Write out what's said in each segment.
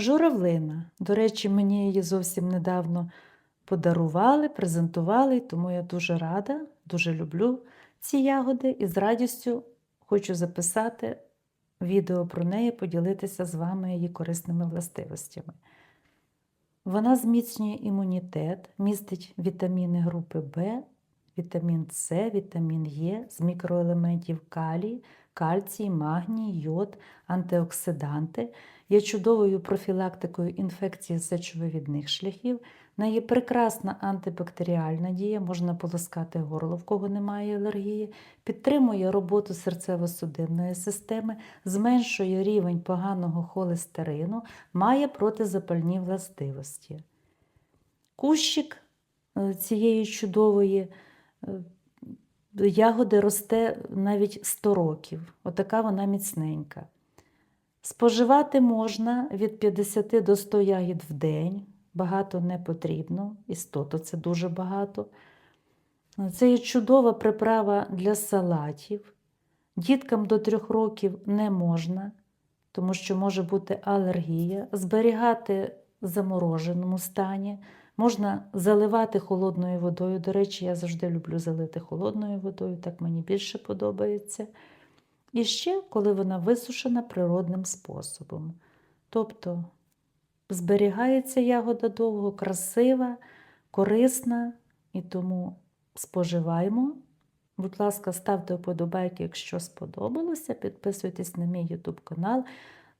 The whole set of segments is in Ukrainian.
Журавлина. До речі, мені її зовсім недавно подарували, презентували, тому я дуже рада, дуже люблю ці ягоди і з радістю хочу записати відео про неї, поділитися з вами її корисними властивостями. Вона зміцнює імунітет, містить вітаміни групи В, вітамін С, вітамін Е з мікроелементів калій, кальцій, магній, йод, антиоксиданти, є чудовою профілактикою інфекції сечовивідних шляхів, неї прекрасна антибактеріальна дія, можна полоскати горло, в кого немає алергії, підтримує роботу серцево-судинної системи, зменшує рівень поганого холестерину, має протизапальні властивості. Кущик е, цієї чудової ягоди росте навіть 100 років. Отака вона міцненька. Споживати можна від 50 до 100 ягід в день. Багато не потрібно, і 100 то це дуже багато. Це є чудова приправа для салатів. Діткам до 3 років не можна, тому що може бути алергія. Зберігати в замороженому стані. Можна заливати холодною водою. До речі, я завжди люблю залити холодною водою, так мені більше подобається. І ще, коли вона висушена природним способом. Тобто зберігається ягода довго, красива, корисна, і тому споживаємо. Будь ласка, ставте вподобайки, якщо сподобалося. Підписуйтесь на мій YouTube канал.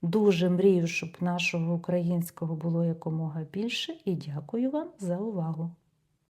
Дуже мрію, щоб нашого українського було якомога більше. І дякую вам за увагу!